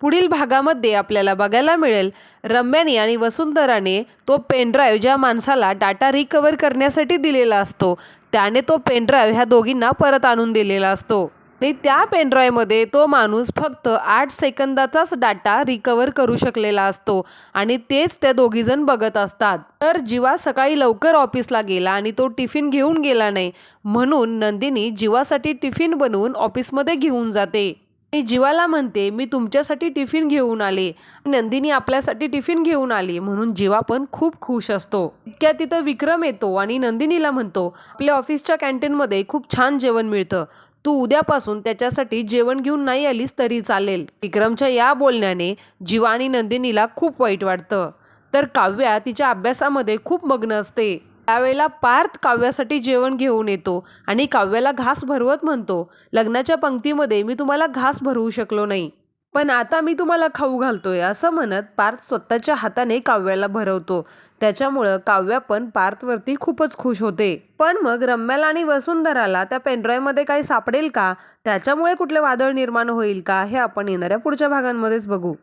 पुढील भागामध्ये आपल्याला बघायला मिळेल. रम्याने आणि वसुंधराने तो पेनड्राईव्ह ज्या माणसाला डाटा रिकवर करण्यासाठी दिलेला असतो त्याने तो पेनड्राईव्ह ह्या दोघींना परत आणून दिलेला असतो. आणि त्या पेनड्राईव्हमध्ये तो माणूस फक्त आठ सेकंदाचाच डाटा रिकवर करू शकलेला असतो आणि तेच त्या दोघीजण बघत असतात. तर जीवा सकाळी लवकर ऑफिसला गेला आणि तो टिफिन घेऊन गेला नाही म्हणून नंदिनी जीवासाठी टिफिन बनवून ऑफिसमध्ये घेऊन जाते. आणि जीवाला म्हणते मी तुमच्यासाठी टिफिन घेऊन आले. नंदिनी आपल्यासाठी टिफिन घेऊन आली म्हणून जीवा पण खूप खुश असतो. इतक्या तिथं विक्रम येतो आणि नंदिनीला म्हणतो आपल्या ऑफिसच्या कॅन्टीनमध्ये खूप छान जेवण मिळतं. तू उद्यापासून त्याच्यासाठी जेवण घेऊन नाही आलीस तरी चालेल. विक्रमच्या या बोलण्याने जीवा आणि नंदिनीला खूप वाईट वाटतं. तर काव्या तिच्या अभ्यासामध्ये खूप मग्न असते. त्यावेळेला पार्थ काव्यासाठी जेवण घेऊन येतो आणि काव्याला घास भरवत म्हणतो लग्नाच्या पंक्तीमध्ये मी तुम्हाला घास भरवू शकलो नाही. पण आता मी तुम्हाला खाऊ घालतोय असं म्हणत पार्थ स्वतःच्या हाताने काव्याला भरवतो. त्याच्यामुळं काव्या पण पार्थवरती खूपच खुश होते. पण मग रम्याला आणि वसुंधराला त्या पेनड्राईव्हमध्ये काही सापडेल का? त्याच्यामुळे कुठले वादळ निर्माण होईल का? हे आपण येणाऱ्या पुढच्या भागांमध्येच बघू.